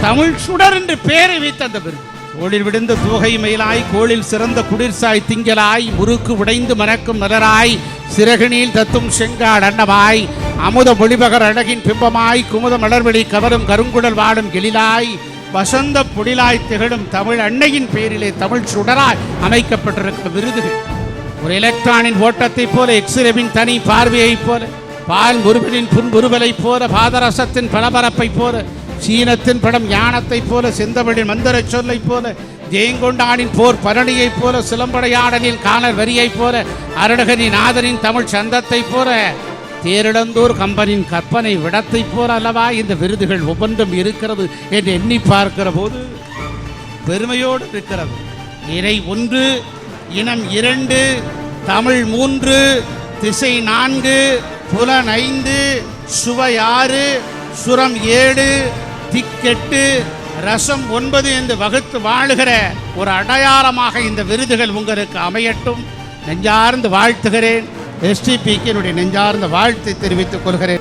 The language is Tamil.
தமிழ் சுடர் என்று பெயரை வைத்த அந்த விருது கோளில் விடுந்த தூகை மயிலாய் கோளில் சிறந்த குளிர்சாய் திங்களாய் முறுக்கு உடைந்து மணக்கும் மலராய் சிறகுனில் தத்தும் செங்காடு அன்னமாய் அமுத பொலிபகர் அழகின் பிம்பமாய் குமுத மலர்வெளி கவரும் கருங்குடல் வாடும் எழிலாய் வசந்த பொழிலாய் திகழும் தமிழ் அன்னையின் பெயரிலே தமிழ் சுடராய் அமைக்கப்பட்டிருக்கிற விருதுகள். ஒரு எலக்ட்ரானின் ஓட்டத்தைப் போல எக்ஸ்ரேவின் தனி பார்வையைப் போல பால் முருகனின் புன்முறுவலைப் போல பாதரசத்தின் பளபரப்பைப் போல சீனத்தின் படம் ஞானத்தைப் போல செந்தமிழ் மந்திரச் சொல்லைப் போல ஜெயங்கொண்டானின் போர் பரணியைப் போல சிலம்படையாடலின் காணல் வரியைப் போல அருடகனி நாதனின் தமிழ் சந்தத்தைப் போல தேரிழந்தோர் கம்பனின் கற்பனை விடத்தைப் போல அல்லவா? இந்த விருதுகள் ஒவ்வொன்றும் இருக்கிறது என்று எண்ணி பார்க்கிற போது பெருமையோடு இருக்கிறது. இறை ஒன்று இனம் இரண்டு தமிழ் மூன்று திசை நான்கு புலன் ஐந்து சுவை ஆறு சுரம் ஏழு திக்கெட்டு ரசம் ஒன்பது என்று வகுத்து வாழுகிற ஒரு அடையாளமாக இந்த விருதுகள் உங்களுக்கு அமையட்டும். நெஞ்சார்ந்து வாழ்த்துகிறேன். எஸ்டிபிக்கு என்னுடைய நெஞ்சார்ந்த வாழ்த்தை தெரிவித்துக் கொள்கிறேன்.